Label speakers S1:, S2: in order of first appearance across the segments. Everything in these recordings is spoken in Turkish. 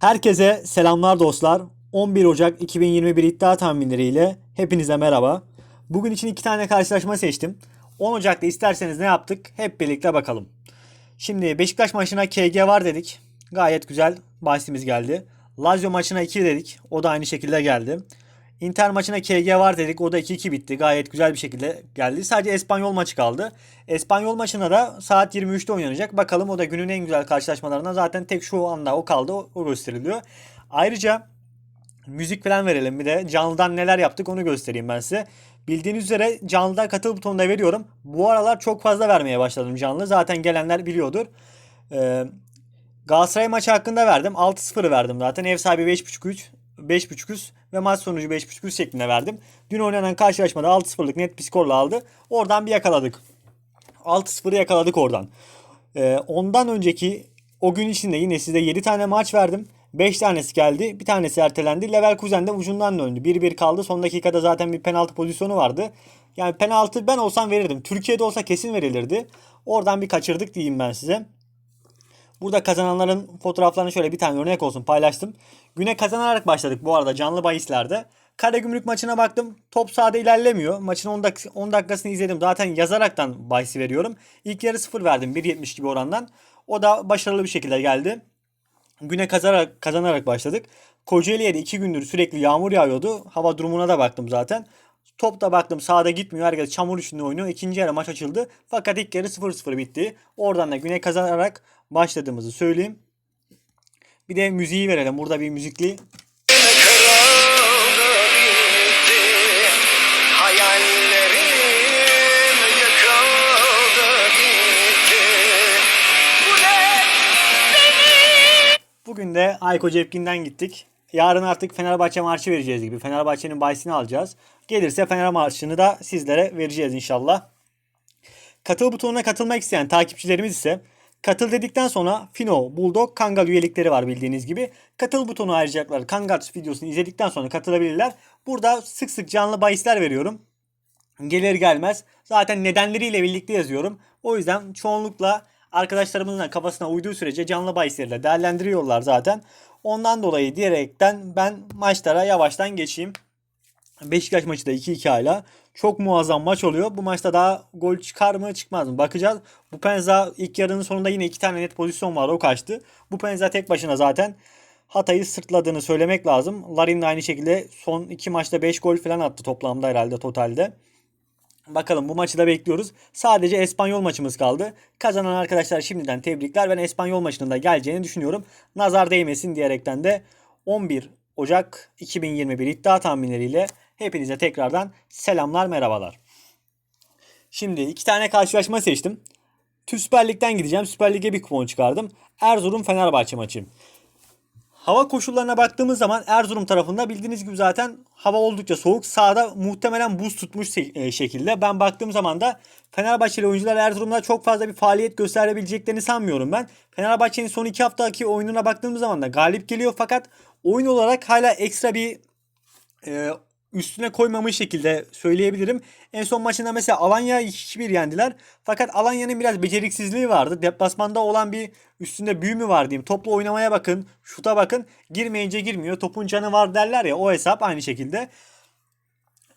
S1: Herkese selamlar dostlar. 11 Ocak 2021 iddia tahminleriyle hepinize merhaba. Bugün için iki tane karşılaşma seçtim. 10 Ocak'ta isterseniz ne yaptık hep birlikte bakalım. Şimdi Beşiktaş maçına KG var dedik. Gayet güzel bahsimiz geldi. Lazio maçına 2 dedik. O da aynı şekilde geldi. Inter maçına KG var dedik. O da 2-2 bitti. Gayet güzel bir şekilde geldi. Sadece Espanyol maçı kaldı. Espanyol maçına da saat 23'te oynanacak. Bakalım o da günün en güzel karşılaşmalarından zaten tek şu anda o kaldı. O, gösteriliyor. Ayrıca müzik falan verelim bir de canlıdan neler yaptık onu göstereyim ben size. Bildiğiniz üzere canlıdan katıl butonunda veriyorum. Bu aralar çok fazla vermeye başladım canlı. Zaten gelenler biliyordur. Ee, Galatasaray maçı hakkında verdim. 6-0 verdim zaten. Ev sahibi 5.5-3, 5.5 üst ve maç sonucu 5.5 üst şeklinde verdim. Dün oynanan karşılaşmada 6-0'lık net bir skorla aldı. Oradan bir yakaladık. 6-0'ı yakaladık oradan. Ee, ondan önceki o gün içinde yine size 7 tane maç verdim. 5 tanesi geldi. Bir tanesi ertelendi. Leverkusen de ucundan döndü. 1-1 kaldı. Son dakikada zaten bir penaltı pozisyonu vardı. Yani penaltı ben olsam verirdim. Türkiye'de olsa kesin verilirdi. Oradan bir kaçırdık diyeyim ben size. Burada kazananların fotoğraflarını şöyle bir tane örnek olsun paylaştım. Güne kazanarak başladık bu arada canlı bahislerde. Karagümrük maçına baktım. Top sahada ilerlemiyor. Maçın 10, dak 10 dakikasını izledim. Zaten yazaraktan bahisi veriyorum. İlk yarı 0 verdim 1.70 gibi orandan. O da başarılı bir şekilde geldi. Güne kazanarak, kazanarak başladık. Kocaeli'ye de 2 gündür sürekli yağmur yağıyordu. Hava durumuna da baktım zaten. Top da baktım sahada gitmiyor. Herkes çamur içinde oynuyor. İkinci yarı maç açıldı. Fakat ilk yarı 0-0 bitti. Oradan da güne kazanarak başladığımızı söyleyeyim. Bir de müziği verelim. Burada bir müzikli Bugün de Ayko Cepkin'den gittik. Yarın artık Fenerbahçe marşı vereceğiz gibi. Fenerbahçe'nin bahisini alacağız. Gelirse Fener marşını da sizlere vereceğiz inşallah. Katıl butonuna katılmak isteyen takipçilerimiz ise katıl dedikten sonra Fino, Bulldog, Kangal üyelikleri var bildiğiniz gibi. Katıl butonu ayıracaklar. Kangal videosunu izledikten sonra katılabilirler. Burada sık sık canlı bahisler veriyorum. Gelir gelmez zaten nedenleriyle birlikte yazıyorum. O yüzden çoğunlukla arkadaşlarımızın kafasına uyduğu sürece canlı bahisleriyle değerlendiriyorlar zaten. Ondan dolayı diyerekten ben maçlara yavaştan geçeyim. Beşiktaş maçı da 2-2 hala. Çok muazzam maç oluyor. Bu maçta daha gol çıkar mı çıkmaz mı bakacağız. Bu Penza ilk yarının sonunda yine iki tane net pozisyon vardı o kaçtı. Bu Penza tek başına zaten Hatay'ı sırtladığını söylemek lazım. Larin de aynı şekilde son iki maçta 5 gol falan attı toplamda herhalde totalde. Bakalım bu maçı da bekliyoruz. Sadece Espanyol maçımız kaldı. Kazanan arkadaşlar şimdiden tebrikler. Ben Espanyol maçının da geleceğini düşünüyorum. Nazar değmesin diyerekten de 11 Ocak 2021 iddia tahminleriyle hepinize tekrardan selamlar merhabalar. Şimdi iki tane karşılaşma seçtim. Tüm Süper Lig'den gideceğim. Süper Lig'e bir kupon çıkardım. Erzurum Fenerbahçe maçı. Hava koşullarına baktığımız zaman Erzurum tarafında bildiğiniz gibi zaten hava oldukça soğuk. Sahada muhtemelen buz tutmuş e, şekilde. Ben baktığım zaman da Fenerbahçeli oyuncular Erzurum'da çok fazla bir faaliyet gösterebileceklerini sanmıyorum ben. Fenerbahçe'nin son iki haftaki oyununa baktığımız zaman da galip geliyor fakat oyun olarak hala ekstra bir e, üstüne koymamış şekilde söyleyebilirim. En son maçında mesela Alanya 2-1 yendiler. Fakat Alanya'nın biraz beceriksizliği vardı. Deplasmanda olan bir üstünde büyü mü var diyeyim. Toplu oynamaya bakın, şuta bakın. Girmeyince girmiyor. Topun canı var derler ya o hesap aynı şekilde.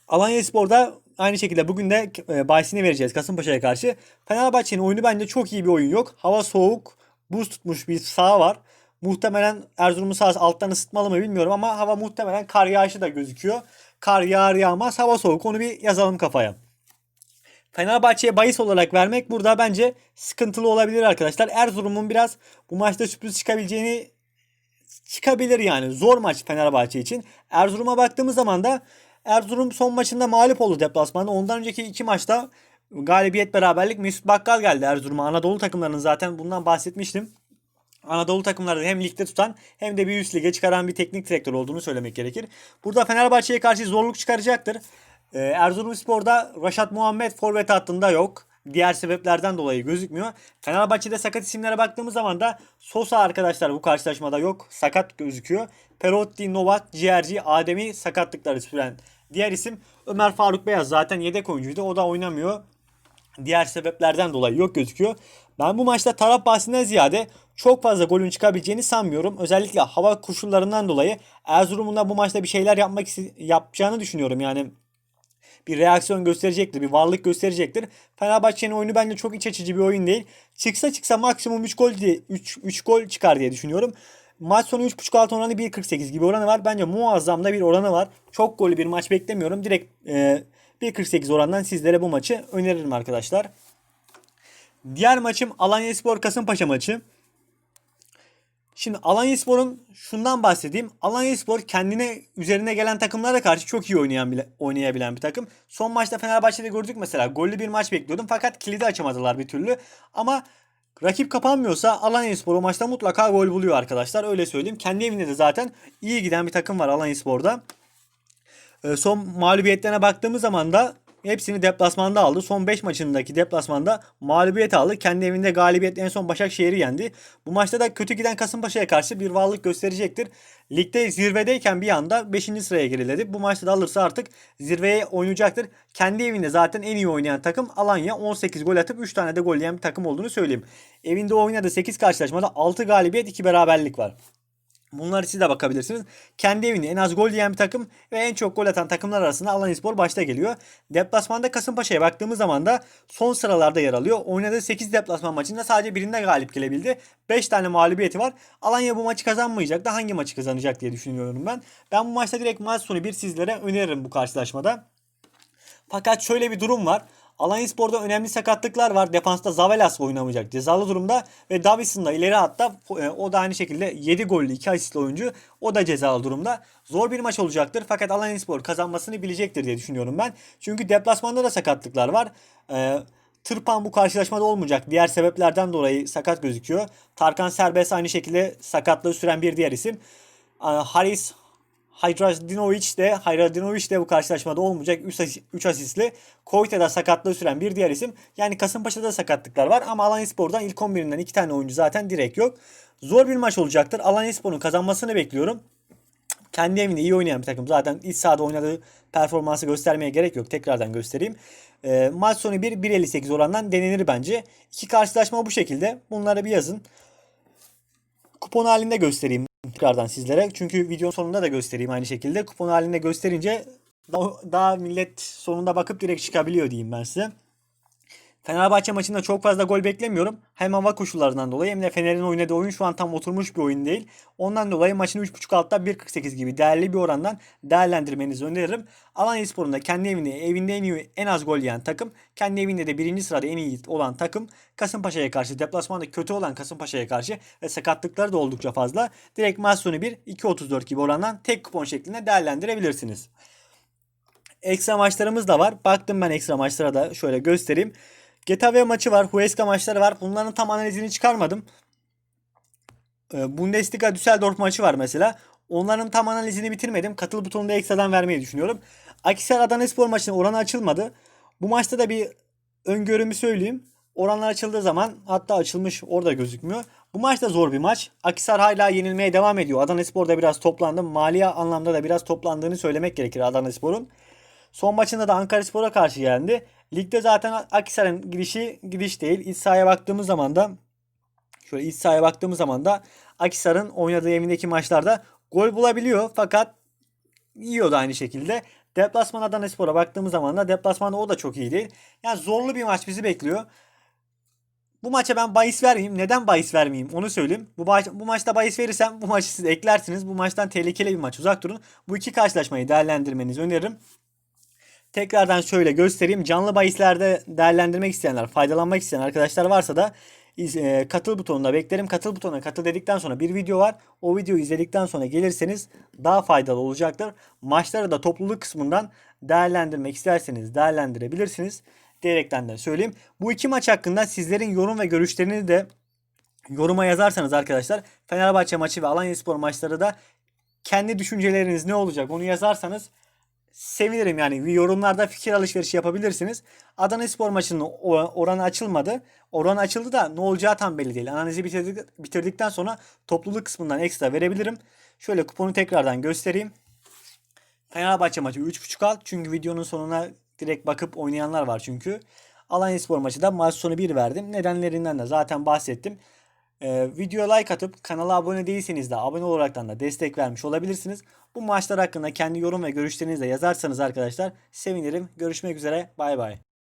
S1: Alanya Spor'da aynı şekilde bugün de e, bahisini vereceğiz Kasımpaşa'ya karşı. Fenerbahçe'nin oyunu bence çok iyi bir oyun yok. Hava soğuk, buz tutmuş bir saha var. Muhtemelen Erzurum'un sahası alttan ısıtmalı mı bilmiyorum ama hava muhtemelen kar yağışı da gözüküyor. Kar yağar yağmaz hava soğuk onu bir yazalım kafaya. Fenerbahçe'ye bahis olarak vermek burada bence sıkıntılı olabilir arkadaşlar. Erzurum'un biraz bu maçta sürpriz çıkabileceğini çıkabilir yani. Zor maç Fenerbahçe için. Erzurum'a baktığımız zaman da Erzurum son maçında mağlup oldu deplasmanda. Ondan önceki iki maçta galibiyet beraberlik Mesut Bakkal geldi Erzurum'a. Anadolu takımlarının zaten bundan bahsetmiştim. Anadolu takımları hem ligde tutan hem de bir üst lige çıkaran bir teknik direktör olduğunu söylemek gerekir. Burada Fenerbahçe'ye karşı zorluk çıkaracaktır. Ee, Erzurumspor'da Raşat Muhammed forvet hattında yok. Diğer sebeplerden dolayı gözükmüyor. Fenerbahçe'de sakat isimlere baktığımız zaman da Sosa arkadaşlar bu karşılaşmada yok. Sakat gözüküyor. Perotti, Novak, Ciğerci, Ademi sakatlıkları süren diğer isim Ömer Faruk Beyaz zaten yedek oyuncuydu. O da oynamıyor. Diğer sebeplerden dolayı yok gözüküyor. Ben bu maçta taraf bahsinden ziyade çok fazla golün çıkabileceğini sanmıyorum. Özellikle hava koşullarından dolayı Erzurum'un da bu maçta bir şeyler yapmak yapacağını düşünüyorum. Yani bir reaksiyon gösterecektir, bir varlık gösterecektir. Fenerbahçe'nin oyunu bence çok iç açıcı bir oyun değil. Çıksa çıksa maksimum 3 gol diye 3 3 gol çıkar diye düşünüyorum. Maç sonu 3.5 alt oranı 1.48 gibi oranı var. Bence muazzam da bir oranı var. Çok golü bir maç beklemiyorum. Direkt e, 1.48 orandan sizlere bu maçı öneririm arkadaşlar. Diğer maçım Alanyaspor Kasımpaşa maçı. Şimdi Alanyaspor'un şundan bahsedeyim. Alanyaspor kendine üzerine gelen takımlara karşı çok iyi oynayan bile, oynayabilen bir takım. Son maçta Fenerbahçe'de gördük mesela. Gollü bir maç bekliyordum fakat kilidi açamadılar bir türlü. Ama rakip kapanmıyorsa Alanyaspor o maçta mutlaka gol buluyor arkadaşlar. Öyle söyleyeyim. Kendi evinde de zaten iyi giden bir takım var Alanyaspor'da. Ee, Son mağlubiyetlerine baktığımız zaman da hepsini deplasmanda aldı. Son 5 maçındaki deplasmanda mağlubiyet aldı. Kendi evinde galibiyet en son Başakşehir'i yendi. Bu maçta da kötü giden Kasımpaşa'ya karşı bir varlık gösterecektir. Ligde zirvedeyken bir anda 5. sıraya geriledi. Bu maçta da alırsa artık zirveye oynayacaktır. Kendi evinde zaten en iyi oynayan takım Alanya 18 gol atıp 3 tane de gol yiyen bir takım olduğunu söyleyeyim. Evinde oynadığı 8 karşılaşmada 6 galibiyet 2 beraberlik var. Bunları siz de bakabilirsiniz. Kendi evinde en az gol yiyen bir takım ve en çok gol atan takımlar arasında Alanyaspor başta geliyor. Deplasmanda Kasımpaşa'ya baktığımız zaman da son sıralarda yer alıyor. Oynadığı 8 deplasman maçında sadece birinde galip gelebildi. 5 tane mağlubiyeti var. Alanya bu maçı kazanmayacak da hangi maçı kazanacak diye düşünüyorum ben. Ben bu maçta direkt maç sonu bir sizlere öneririm bu karşılaşmada. Fakat şöyle bir durum var. Alanyaspor'da önemli sakatlıklar var. Defansta Zavelas oynamayacak cezalı durumda ve Davison da ileri hatta e, o da aynı şekilde 7 gollü 2 asistli oyuncu. O da cezalı durumda. Zor bir maç olacaktır fakat Alanyaspor kazanmasını bilecektir diye düşünüyorum ben. Çünkü deplasmanda da sakatlıklar var. Ee, Tırpan bu karşılaşmada olmayacak. Diğer sebeplerden dolayı sakat gözüküyor. Tarkan Serbest aynı şekilde sakatlığı süren bir diğer isim. Ee, Haris Hajradinovic de Hajradinovic de bu karşılaşmada olmayacak 3 asistli. Koyte da sakatlığı süren bir diğer isim. Yani Kasımpaşa'da sakatlıklar var ama Alanyaspor'dan ilk 11'inden 2 tane oyuncu zaten direkt yok. Zor bir maç olacaktır. Alanyaspor'un kazanmasını bekliyorum. Kendi evinde iyi oynayan bir takım. Zaten iç sahada oynadığı performansı göstermeye gerek yok. Tekrardan göstereyim. Ee, maç sonu 1 1.58 orandan denenir bence. İki karşılaşma bu şekilde. Bunları bir yazın. Kupon halinde göstereyim tekrardan sizlere. Çünkü videonun sonunda da göstereyim aynı şekilde. Kupon halinde gösterince daha, daha millet sonunda bakıp direkt çıkabiliyor diyeyim ben size. Fenerbahçe maçında çok fazla gol beklemiyorum. Hem hava koşullarından dolayı hem de Fener'in oynadığı oyun şu an tam oturmuş bir oyun değil. Ondan dolayı maçın 3.5 altta 1.48 gibi değerli bir orandan değerlendirmenizi öneririm. Alanyaspor'un da kendi evinde, evinde en iyi, en az gol yiyen takım. Kendi evinde de birinci sırada en iyi olan takım. Kasımpaşa'ya karşı, deplasmanda kötü olan Kasımpaşa'ya karşı ve sakatlıkları da oldukça fazla. Direkt maç sonu 1, 2.34 gibi orandan tek kupon şeklinde değerlendirebilirsiniz. Ekstra maçlarımız da var. Baktım ben ekstra maçlara da şöyle göstereyim. Getafe maçı var. Huesca maçları var. Bunların tam analizini çıkarmadım. Ee, Bundesliga Düsseldorf maçı var mesela. Onların tam analizini bitirmedim. Katıl butonunu da ekstradan vermeyi düşünüyorum. Akisar Adanaspor maçının oranı açılmadı. Bu maçta da bir öngörümü söyleyeyim. Oranlar açıldığı zaman hatta açılmış orada gözükmüyor. Bu maç da zor bir maç. Akisar hala yenilmeye devam ediyor. Adanaspor da biraz toplandı. Maliye anlamda da biraz toplandığını söylemek gerekir Adanaspor'un. Son maçında da Ankaraspor'a karşı yendi. Ligde zaten Akhisar'ın gidişi gidiş değil. İç sahaya baktığımız zaman da şöyle iç sahaya baktığımız zaman da Akhisar'ın oynadığı evindeki maçlarda gol bulabiliyor fakat yiyor da aynı şekilde. Deplasman Adanaspor'a baktığımız zaman da deplasmanda o da çok iyi değil. Yani zorlu bir maç bizi bekliyor. Bu maça ben bahis vermeyeyim. Neden bahis vermeyeyim onu söyleyeyim. Bu, maç, bu maçta bahis verirsem bu maçı siz eklersiniz. Bu maçtan tehlikeli bir maç uzak durun. Bu iki karşılaşmayı değerlendirmenizi öneririm. Tekrardan şöyle göstereyim. Canlı bahislerde değerlendirmek isteyenler, faydalanmak isteyen arkadaşlar varsa da e, katıl butonunda beklerim. Katıl butonuna katıl dedikten sonra bir video var. O videoyu izledikten sonra gelirseniz daha faydalı olacaktır. Maçları da topluluk kısmından değerlendirmek isterseniz değerlendirebilirsiniz. Diyerekten de söyleyeyim. Bu iki maç hakkında sizlerin yorum ve görüşlerini de yoruma yazarsanız arkadaşlar Fenerbahçe maçı ve Alanyaspor maçları da kendi düşünceleriniz ne olacak onu yazarsanız sevinirim yani yorumlarda fikir alışverişi yapabilirsiniz. Adana Spor maçının oranı açılmadı. Oran açıldı da ne olacağı tam belli değil. Analizi bitirdik, bitirdikten sonra topluluk kısmından ekstra verebilirim. Şöyle kuponu tekrardan göstereyim. Fenerbahçe maçı 3.5 alt. Çünkü videonun sonuna direkt bakıp oynayanlar var çünkü. Alanya Spor maçı da maç sonu 1 verdim. Nedenlerinden de zaten bahsettim. Ee, videoya like atıp kanala abone değilseniz de abone olaraktan da destek vermiş olabilirsiniz. Bu maçlar hakkında kendi yorum ve görüşlerinizi de yazarsanız arkadaşlar sevinirim. Görüşmek üzere. Bay bay.